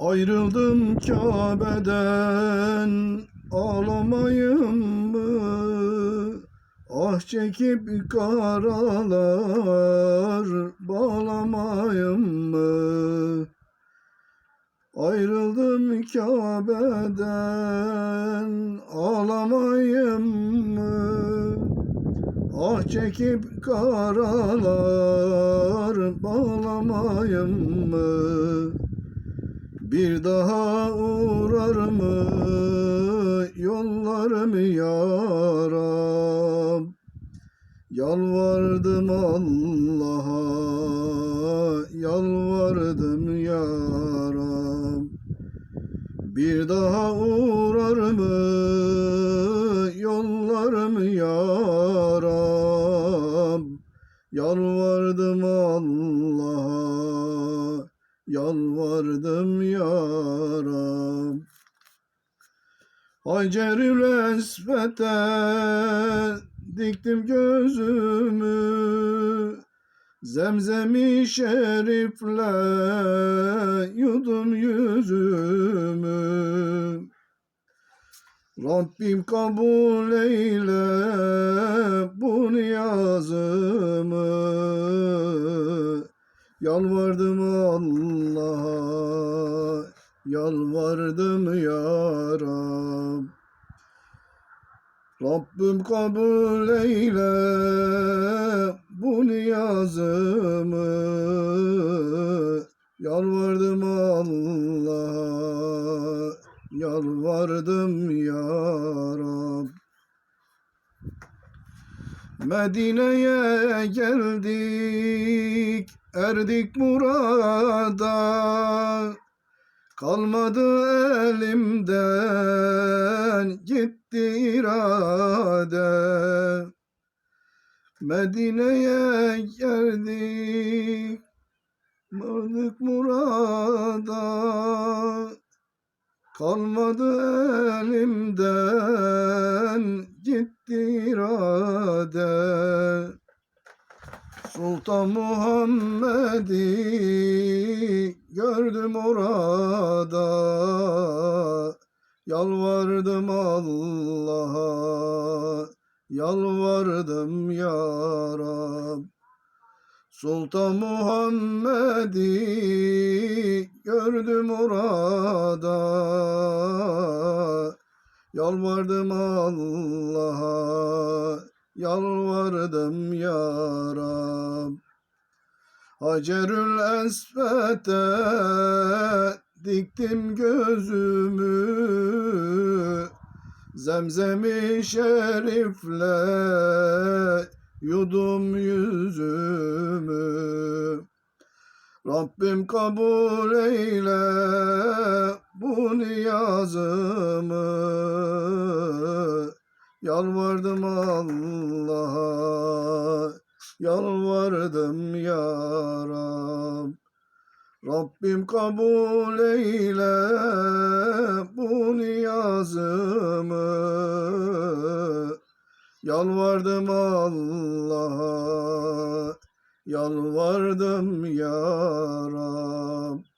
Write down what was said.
Ayrıldım Kabe'den ağlamayım mı? Ah çekip karalar bağlamayım mı? Ayrıldım Kabe'den ağlamayım mı? Ah çekip karalar bağlamayım mı? Bir daha uğrar mı? Yollarım yaram. Yalvardım Allah'a yalvardım yaram. Bir daha uğrar mı? Yollarım yaram. Yalvardım Allah'a yalvardım yaram. Hacerül Esved'e diktim gözümü. Zemzemi şerifle yudum yüzümü. Rabbim kabul eyle bu niyazımı Yalvardım Allah'a, yalvardım ya Rab. Rabbim kabul eyle bu niyazımı. Yalvardım Allah'a, yalvardım ya Rab. Medine'ye geldik, erdik murada. Kalmadı elimden, gitti irade. Medine'ye geldik, vardık murada. Kalmadı elimden gitti irade Sultan Muhammed'i gördüm orada. Yalvardım Allah'a Yalvardım ya Rab. Sultan Muhammed'i gördüm orada. Yalvardım Allah'a Yalvardım ya Rab. Hacerül Esved'e diktim gözümü. Zemzemi şerifle yudum yüzümü. Rabbim kabul eyle bu niyazımı. Yalvardım yalvardım ya Rab Rabbim kabul eyle bu niyazımı. Yalvardım Allah'a yalvardım ya Rab